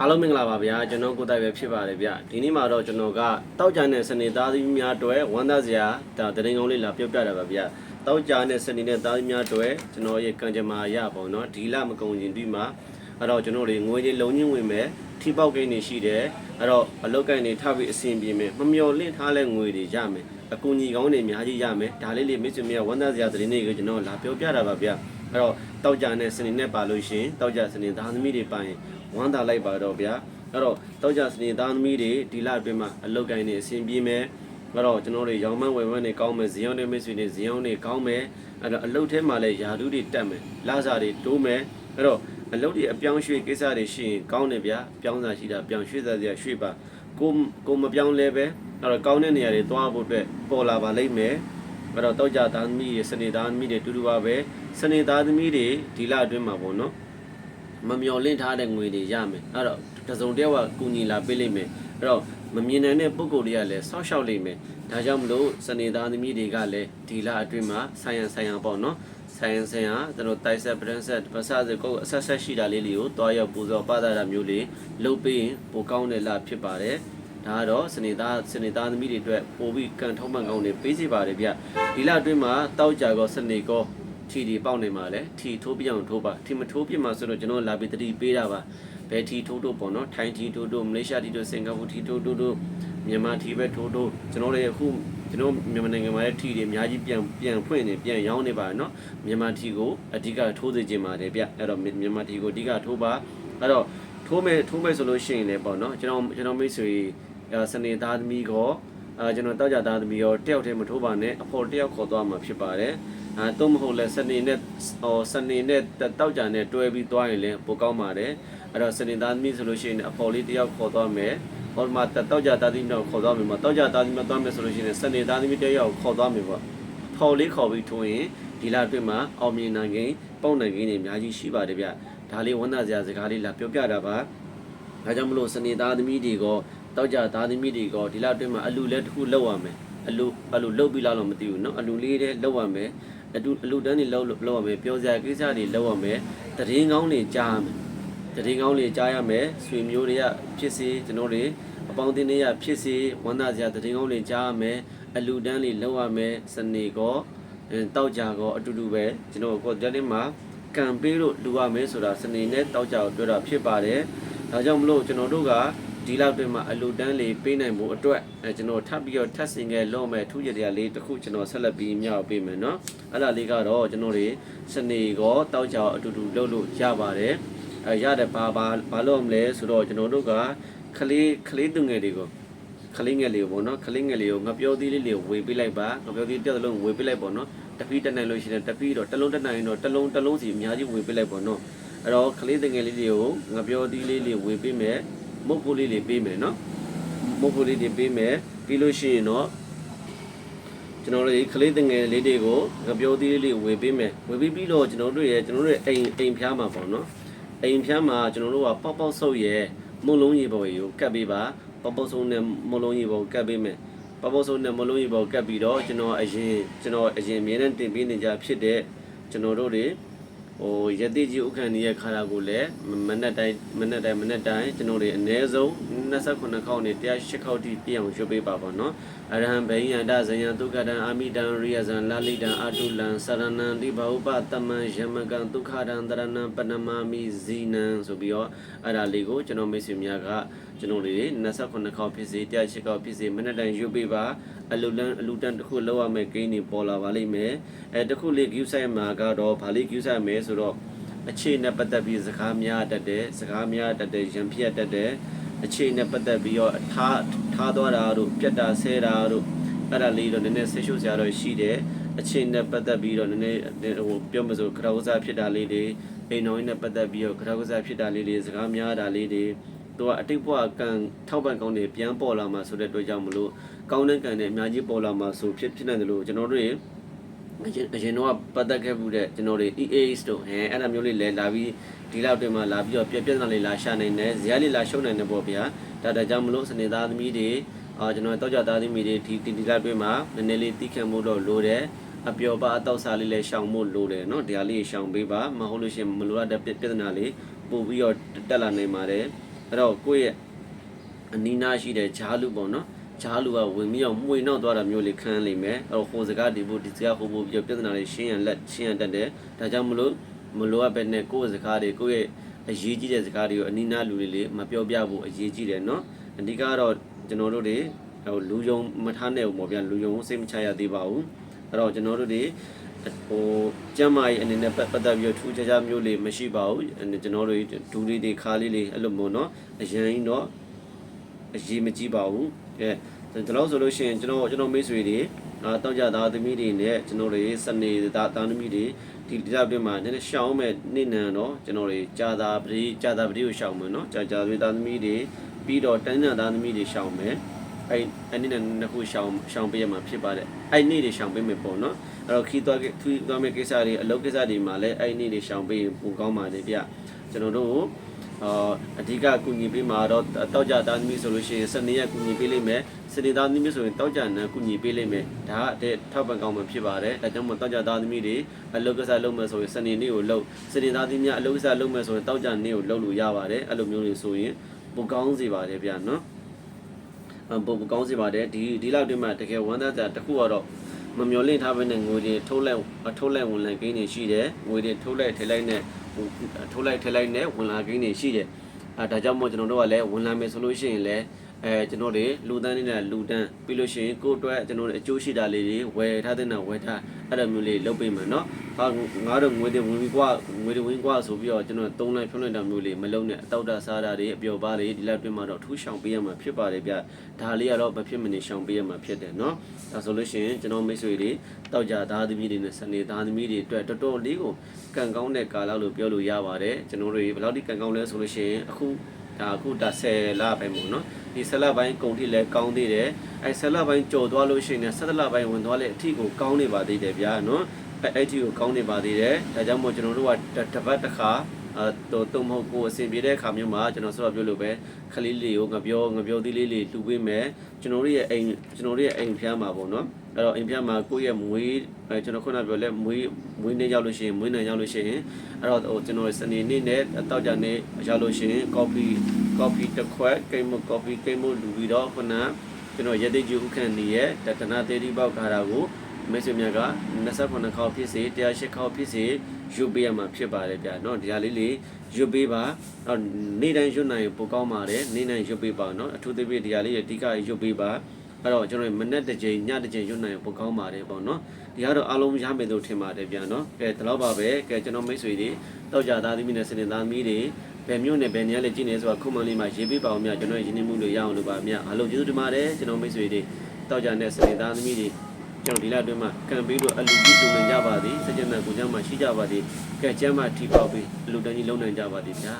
အားလုံးမင်္ဂလာပါဗျာကျွန်တော်ကိုတိုက်ပဲဖြစ်ပါတယ်ဗျဒီနေ့မှာတော့ကျွန်တော်ကတောက်ကြတဲ့စနေသားသမီးများအတွက်ဝမ်းသာစရာဒါတရင်ကောင်းလေးလာပြောပြတာပါဗျတောက်ကြတဲ့စနေနဲ့သားသမီးများအတွက်ကျွန်တော်ရဲ့ကံကြမ္မာရပေါ့နော်ဒီလမကုန်ရင်ဒီမှာအဲ့တော့ကျွန်တော်တွေငွေကြီးလုံးချင်းဝင်မယ်ထိပေါက်ကိန်းတွေရှိတယ်အဲ့တော့အလုတ်ကိုင်းတွေထပ်ပြီးအဆင်ပြေမယ်မမျော်လင့်ထားတဲ့ငွေတွေရမယ်အကူညီကောင်းတွေအများကြီးရမယ်ဒါလေးလေးမိတ်ဆွေများဝမ်းသာစရာတရင်တွေကိုကျွန်တော်လာပြောပြတာပါဗျအဲ့တော့တောက်ကြတဲ့စနေနဲ့ပါလို့ရှိရင်တောက်ကြစနေသားသမီးတွေပါရင် ဝမ်းသာလိုက်ပါတော့ဗျာအဲ့တော့တောက်ကြစနေသားသမီးတွေဒီလအတွင်းမှာအလုတ်ကိုင်းနေအဆင်ပြေမယ်အဲ့တော့ကျွန်တော်တို့ရောင်းမန်းဝယ်မန်းတွေကောင်းမယ်ဇီယောင်းတွေမိတ်ဆွေတွေဇီယောင်းတွေကောင်းမယ်အဲ့တော့အလုတ်ထဲမှာလည်းယာဓုတွေတက်မယ်လာစာတွေတိုးမယ်အဲ့တော့အလုတ်တွေအပြောင်းရွှေ့ကိစ္စတွေရှိရင်ကောင်းတယ်ဗျာပြောင်းစာရှိတာပြောင်းရွှေ့စားစရာရွှေ့ပါကိုကိုမပြောင်းလဲပဲအဲ့တော့ကောင်းတဲ့နေရာတွေသွားဖို့အတွက်ပေါ်လာပါလိမ့်မယ်အဲ့တော့တောက်ကြသားသမီးတွေစနေသားသမီးတွေတူတူပါပဲစနေသားသမီးတွေဒီလအတွင်းမှာပေါ့နော် မမျော်လင့်ထားတဲ့ငွေတွေရမယ်အဲ့တော့တစ်စုံတစ်ယောက်ကကူညီလာပေးလိမ့်မယ်အဲ့တော့မမြင်နိုင်တဲ့ပုံကိုယ်တွေကလည်းစောက်ရှောက်လိမ့်မယ်ဒါကြောင့်မလို့စနေသားသမီးတွေကလည်းဒီလအတွင်းမှာဆိုင်ရန်ဆိုင်ရန်ပေါ့နော်ဆိုင်ရန်ဆိုင်ရန်ကျွန်တော်တိုက်ဆက်ပဒန်ဆက်ပစစကိုအဆက်ဆက်ရှိတာလေးတွေကိုတွားရောက်ပူဇော်ပသတာမျိုးလေးလုပ်ပေးရင်ပိုကောင်းတဲ့လဖြစ်ပါတယ်ဒါကတော့စနေသားစနေသားသမီးတွေအတွက်ပိုပြီးကန်ထောက်မှန်ကောင်းတွေပေးစီပါတယ်ဗျဒီလအတွင်းမှာတောက်ကြကောစနေကော ထီဒီပေါက်နေမှာလဲထီထိုးပြအောင်ထိုးပါထီမထိုးပြမှာဆိုတော့ကျွန်တော်လာပြီးတတိပေးတာပါဘယ်ထီထိုးထိုးပေါ့နော်ထိုင်းထီထိုးထိုးမလေးရှားထီထိုးစင်ကာပူထီထိုးထိုးထိုးမြန်မာထီပဲထိုးထိုးကျွန်တော်တို့အခုကျွန်တော်မြန်မာနိုင်ငံမှာလည်းထီတွေအများကြီးပြန်ပြန်ဖွင့်နေပြန်ရောင်းနေပါနော်မြန်မာထီကိုအဓိကထိုးစေချင်ပါတယ်ဗျအဲ့တော့မြန်မာထီကိုအဓိကထိုးပါအဲ့တော့ထိုးမယ်ထိုးမယ်ဆိုလို့ရှိရင်လည်းပေါ့နော်ကျွန်တော်ကျွန်တော်မိတ်ဆွေစနေသားသမီးကောအဲကျွန်တော်တောက်ကြသားသမီးရောတယောက်တည်းမထိုးပါနဲ့အဖို့တယောက်ခေါ်သွားမှာဖြစ်ပါတယ် အဲတော့မဟုတ်လဲစနေနဲ့ဟောစနေနဲ့တောက်ကြနဲ့တွဲပြီးသွားရင်လည်းပိုကောင်းပါတယ်အဲ့တော့စနေသားသမီးဆိုလို့ရှိရင်အဖော်လေးတယောက်ခေါ်သွားမယ်ဟောမှာတောက်ကြသားသမီးတော့ခေါ်သွားမယ်မတောက်ကြသားသမီးမသွားမယ်ဆိုလို့ရှိရင်စနေသားသမီးတယောက်ခေါ်သွားမယ်ပေါ့ဖော်လေးခေါ်ပြီးထိုးရင်ဒီလအတွင်းမှာအောင်မြင်နိုင်ခင်ပေါက်နိုင်ခင်တွေအများကြီးရှိပါတယ်ဗျဒါလေးဝန်သားစရာစကားလေးလာပြောပြတာပါဒါကြောင့်မလို့စနေသားသမီးတွေကတောက်ကြသားသမီးတွေကဒီလအတွင်းမှာအလူလဲတစ်ခုလောက်ရမယ်အလူအလူလုတ်ပြီးလားတော့မသိဘူးเนาะအလူလေးတဲ့လောက်ရမယ် အတူအလူတန်းတွေလောက်လောက်ရမယ်ပြောစရာကိစ္စတွေလောက်ရမယ်တရင်ကောင်းတွေကြားရမယ်တရင်ကောင်းတွေကြားရမယ်ဆွေမျိုးတွေကဖြစ်စေကျွန်တော်တွေအပေါင်းအသင်းတွေကဖြစ်စေဝမ်းသာစရာတရင်ကောင်းတွေကြားရမယ်အလူတန်းတွေလောက်ရမယ်စနေကောအဲတောက်ကြကောအတူတူပဲကျွန်တော်ကိုတက်တင်မှာကံပေးလို့လူရမယ်ဆိုတာစနေနဲ့တောက်ကြကိုပြောတာဖြစ်ပါတယ်ဒါကြောင့်မလို့ကျွန်တော်တို့က ဒီလောက်တွေမှာအလူတန်းလေးပေးနိုင်မှုအတွက်ကျွန်တော်ထပ်ပြီးတော့ထပ်ဆင်ခဲ့လို့မဲ့ထူးကြတရားလေးတစ်ခုကျွန်တော်ဆက်လက်ပြီးမြောက်ပေးမယ်နော်အဲ့ဒါလေးကတော့ကျွန်တော်တွေစနေကောတောက်ကြောင်အတူတူလုပ်လို့ရပါတယ်အဲရတဲ့ဘာဘာဘာလို့မလဲဆိုတော့ကျွန်တော်တို့ကခလေးခလေးသူငယ်တွေကိုခလေးငယ်လေးကိုပေါ့နော်ခလေးငယ်လေးကိုငပြောသေးလေးလေးကိုဝေပေးလိုက်ပါငပြောသေးတက်တလုံးဝေပေးလိုက်ပေါ့နော်တပီးတက်နိုင်လို့ရှိရင်တပီးတော့တလုံးတက်နိုင်ရင်တော့တလုံးတလုံးစီအများကြီးဝေပေးလိုက်ပေါ့နော်အဲ့တော့ခလေးငယ်လေးတွေကိုငပြောသေးလေးလေးဝေပေးမယ် မုတ်ဖို့လေးတွေပေးမယ်နော်မုတ်ဖို့လေးတွေပေးမယ်ပြီးလို့ရှိရင်တော့ကျွန်တော်တို့ကလေးတငယ်လေးတွေကိုငပြောသီးလေးတွေဝေပေးမယ်ဝေပေးပြီးတော့ကျွန်တော်တို့ရဲ့ကျွန်တော်တို့ရဲ့အိမ်အိမ်ဖျားမှာပေါ့နော်အိမ်ဖျားမှာကျွန်တော်တို့ကပေါက်ပေါက်ဆုပ်ရဲ့မုံလုံးရေပေါ်ကိုကတ်ပေးပါပေါက်ပေါက်ဆုပ်နဲ့မုံလုံးရေပေါ်ကတ်ပေးမယ်ပေါက်ပေါက်ဆုပ်နဲ့မုံလုံးရေပေါ်ကတ်ပြီးတော့ကျွန်တော်အရင်ကျွန်တော်အရင်အမြဲတမ်းတင်ပေးနေကြဖြစ်တဲ့ကျွန်တော်တို့တွေ ဟိုရတိကြီးဥက္ကဋ္ဌရဲ့ခါရာကိုလည်းမနက်တိုင်းမနက်တိုင်းမနက်တိုင်းကျွန်တော်တွေအ ਨੇ ဆုံး29ခေါက်နဲ့108ခေါက်ထိပြည့်အောင်ရွှေ့ပေးပါပါနော်အရဟံဘိယန္တဇယံဒုက္ခတံအာမိတံရိယဇံလာလိတံအာတုလံစရဏံတိဘဥပတမံယမကံဒုက္ခတံတရဏံပနမမိဇိနံဆိုပြီးတော့အဲ့ဒါလေးကိုကျွန်တော်မိတ်ဆွေများက ကျွန်တော်တွေ29ခေါက်ဖြစ်စေ108ခေါက်ဖြစ်စေမနက်တိုင်းရွှေ့ပေးပါအလူလန်အလူတန်တစ်ခုလောက်ရမယ်ဂိမ်းတွေပေါ်လာပါလိမ့်မယ်အဲတစ်ခုလေး view site မှာကတော့ဗာလေး view site မယ်ဆိုတော့အခြေနဲ့ပတ်သက်ပြီးစကားများတတ်တယ်စကားများတတ်တယ်ရံပြတ်တတ်တယ်အခြေနဲ့ပတ်သက်ပြီးတော့ထားထားသွားတာတို့ပြတ်တာဆဲတာတို့အဲ့ဒါလေးတော့နည်းနည်းဆေးရှုပ်စရာတော့ရှိတယ်အခြေနဲ့ပတ်သက်ပြီးတော့နည်းနည်းဟိုပြောမစို့ခရောစားဖြစ်တာလေးတွေအိမ်တော်ကြီးနဲ့ပတ်သက်ပြီးတော့ခရောစားဖြစ်တာလေးတွေစကားများတာလေးတွေ သူကအတိတ်ဘဝကံထောက်ပံ့ကောင်းတွေပြန်ပေါ်လာမှာဆိုတဲ့အတွက်ကြောင့်မလို့ကောင်းတဲ့ကံတွေအများကြီးပေါ်လာမှာဆိုဖြစ်ဖြစ်နေတယ်လို့ကျွန်တော်တို့တွေအရင်အရင်တော့ပတ်သက်ခဲ့မှုတဲ့ကျွန်တော်တွေ EAS တို့ဟဲအဲ့ဒါမျိုးလေးလဲလာပြီးဒီလောက်တင်မှာလာပြီးတော့ပြပြနာလေးလာရှာနိုင်တယ်ဇာတ်လေးလာရှုံနိုင်တယ်ပေါ့ဗျာဒါဒါကြောင့်မလို့စနေသားသမီးတွေအာကျွန်တော်တောက်ကြသားသမီးတွေဒီဒီဒီလောက်တွင်မှာနည်းနည်းလေးတီးခံမှုတော့လိုတယ်အပျော်ပါအတော့စားလေးလည်းရှောင်ဖို့လိုတယ်เนาะဒီဟာလေးရှောင်ပေးပါမဟုတ်လို့ရှိရင်မလိုအပ်တဲ့ပြဿနာလေးပို့ပြီးတော့တက်လာနိုင်ပါတယ် အဲ့တော့ကိုယ့်ရဲ့အနီးနားရှိတဲ့ဂျားလူပေါ့နော်ဂျားလူကဝင်ပြီးအောင်မှွေနောက်သွားတာမျိုးလေးခံလိမ့်မယ်အဲ့တော့ဟိုစကားဒီဖို့ဒီစကားဟိုဖို့ပြီးတော့ပြဿနာတွေရှင်းရန်လက်ရှင်းရန်တက်တယ်ဒါကြောင့်မလို့မလိုအပ်ပဲနဲ့ကိုယ့်ရဲ့စကားတွေကိုယ့်ရဲ့အရေးကြီးတဲ့စကားတွေကိုအနီးနားလူတွေလေးမပြောပြဖို့အရေးကြီးတယ်နော်အဓိကတော့ကျွန်တော်တို့တွေဟိုလူယုံမထားနဲ့ဘူးပေါ့ဗျာလူယုံစိတ်မချရသေးပါဘူးအဲ့တော့ကျွန်တော်တို့တွေ ဟိုကျမ်းမာရေးအနေနဲ့ပတ်ပတ်သက်ပြီးတော့ထူးခြားခြားမျိုးလေးမရှိပါဘူးအဲ့ကျွန်တော်တို့ဒူလေးတွေခါလေးလေးအဲ့လိုမျိုးเนาะအရင်တော့အရေးမကြီးပါဘူးအဲဒီလောက်ဆိုလို့ရှိရင်ကျွန်တော်ကျွန်တော်မိတ်ဆွေတွေအာတောက်ကြသားသမီးတွေနဲ့ကျွန်တော်တွေစနေသားသားသမီးတွေဒီဒီလောက်ပြင်မှာနည်းနည်းရှောင်းမဲ့နေနံတော့ကျွန်တော်တွေကြာသာပတိကြာသာပတိကိုရှောင်းမယ်เนาะကြာကြာသားသမီးတွေပြီးတော့တန်းတန်းသားသမီးတွေရှောင်းမယ် အဲ့အဲ့ဒီနဲ့နှစ်ခုရှောင်းရှောင်းပေးရမှာဖြစ်ပါတယ်အဲ့နေ့တွေရှောင်းပေးမယ်ပေါ့နော်အဲ့တော့ခီးသွားခီးသွားမယ့်ကိစ္စတွေအလုပ်ကိစ္စတွေမှာလည်းအဲ့နေ့တွေရှောင်းပေးရင်ပိုကောင်းပါတယ်ဗျကျွန်တော်တို့အာအဓိကကူညီပေးမှာတော့တောက်ကြသားသမီးဆိုလို့ရှိရင်စနေရက်ကူညီပေးလိမ့်မယ်စနေသားသမီးဆိုရင်တောက်ကြနန်းကူညီပေးလိမ့်မယ်ဒါကတဲ့ထောက်ပံ့ကောင်းမှဖြစ်ပါတယ်ဒါကြောင့်မို့တောက်ကြသားသမီးတွေအလုပ်ကိစ္စလုပ်မယ်ဆိုရင်စနေနေ့ကိုလုပ်စနေသားသမီးများအလုပ်ကိစ္စလုပ်မယ်ဆိုရင်တောက်ကြနေ့ကိုလုပ်လို့ရပါတယ်အဲ့လိုမျိုးတွေဆိုရင်ပိုကောင်းစေပါတယ်ဗျနော် ပုံပကောင်းစီပါတယ်ဒီဒီလောက်တည်းမှာတကယ်ဝမ်းသာတာတစ်ခုကတော့မမျောလင့်ထားဘဲနဲ့ငွေတွေထုတ်လိုက်ထုတ်လိုက်ဝင်လာကိန်းတွေရှိတယ်ငွေတွေထုတ်လိုက်ထည့်လိုက်နဲ့ထုတ်လိုက်ထည့်လိုက်နဲ့ဝင်လာကိန်းတွေရှိတယ်အဲဒါကြောင့်မို့ကျွန်တော်တို့ကလည်းဝင်လာမယ်ဆိုလို့ရှိရင်လည်း အဲကျွန်တော်တွေလူတန်းနေတဲ့လူတန်းပြီးလို့ရှိရင်ကိုယ့်အတွက်ကျွန်တော်တို့အကျိုးရှိတာလေးတွေဝယ်ထားတဲ့နော်ဝယ်ထားအဲ့လိုမျိုးလေးလုပ်ပေးမယ်နော်ဟာငါတို့ငွေတွေဝင်ပြီးကွာငွေတွေဝင်ကွာဆိုပြီးတော့ကျွန်တော်သုံးလိုက်ဖြုံးလိုက်တာမျိုးလေးမလုပ်နဲ့အတောက်တာစားတာတွေအပျော်ပါးတွေဒီလောက်တွင်းမှာတော့ထူးရှောင်ပေးရမှာဖြစ်ပါတယ်ဗျဒါလေးကတော့မဖြစ်မနေရှောင်ပေးရမှာဖြစ်တယ်နော်ဒါဆိုလို့ရှိရင်ကျွန်တော်မိတ်ဆွေတွေတောက်ကြသားသမီးတွေနဲ့စနေသားသမီးတွေအတွက်တော်တော်လေးကိုကံကောင်းတဲ့ကာလလို့ပြောလို့ရပါတယ်ကျွန်တော်တို့ဘယ်လောက်ထိကံကောင်းလဲဆိုလို့ရှိရင်အခု ဒါအခုဒါ10လပိုင်းပေါ့နော်ဒီ10လပိုင်းကုန်ထိလည်းကောင်းသေးတယ်အဲ10လပိုင်းကြော်သွားလို့ရှိရင်17လပိုင်းဝင်သွားလေအထီကိုကောင်းနေပါသေးတယ်ဗျာနော်အဲအဲ့ဒီကိုကောင်းနေပါသေးတယ်ဒါကြောင့်မို့ကျွန်တော်တို့ကတစ်ပတ်တစ်ခါ အဲတော့တုံမဟုတ်ကိုအဆင်ပြေတဲ့အခါမျိုးမှာကျွန်တော်ဆိုတော့ပြောလို့ပဲခလေးလေးကိုငပြောငပြောသီးလေးလေးလှူပေးမယ်ကျွန်တော်တို့ရဲ့အိမ်ကျွန်တော်တို့ရဲ့အိမ်ဖျားမှာပေါ့နော်အဲ့တော့အိမ်ဖျားမှာကိုယ့်ရဲ့မွေးအဲကျွန်တော်ခုနပြောလဲမွေးမွေးနေရောက်လို့ရှိရင်မွေးနေရောက်လို့ရှိရင်အဲ့တော့ဟိုကျွန်တော်စနေနေ့နဲ့တောက်ကြနေ့ရောက်လို့ရှိရင် coffee coffee တစ်ခွက်ကိမ coffee ကိမလူပြီးတော့ခုနကျွန်တော်ရသေးကျူဥခန့်နေရဲ့တဏသေးတိပေါက်ခါတာကိုမိတ်ဆွေများက28ခေါက်ဖြစ်စေ108ခေါက်ဖြစ်စေ ယူပေးရမှာဖြစ်ပါတယ်ဗျာเนาะဒီဟာလေးလေးယူပေးပါတော့နေ့တိုင်းယူနိုင်ပိုကောင်းပါတယ်နေ့တိုင်းယူပေးပါเนาะအထူးသဖြင့်ဒီဟာလေးအဓိကယူပေးပါအဲ့တော့ကျွန်တော်မနေ့တစ်ချိန်ညတစ်ချိန်ယူနိုင်ပိုကောင်းပါတယ်ပေါ့เนาะဒီကတော့အားလုံးရမယ်လို့ထင်ပါတယ်ဗျာเนาะကဲဒီလောက်ပါပဲကဲကျွန်တော်မိတ်ဆွေတွေတောက်ကြသားသမီးနဲ့စနေသားသမီးတွေဘယ်မျိုးနဲ့ဘယ်နေရာလေးကြည့်နေဆိုတာခုမှန်လေးမှာရေးပေးပါအောင်မြကျွန်တော်ရင်းနှီးမှုတွေရအောင်လို့ပါမြအားလုံးကျေးဇူးတင်ပါတယ်ကျွန်တော်မိတ်ဆွေတွေတောက်ကြတဲ့စနေသားသမီးတွေ ကျွန်တော်ဒီလအတွင်းမှာကံပေးလို့အလူကြီးလုံနိုင်ကြပါသည်စကြံမဲ့ကိုကြောင့်မှရှိကြပါသည်ကဲကျမ်းမှထိပေါက်ပြီးအလူတန်းကြီးလုံနိုင်ကြပါသည်ဗျာ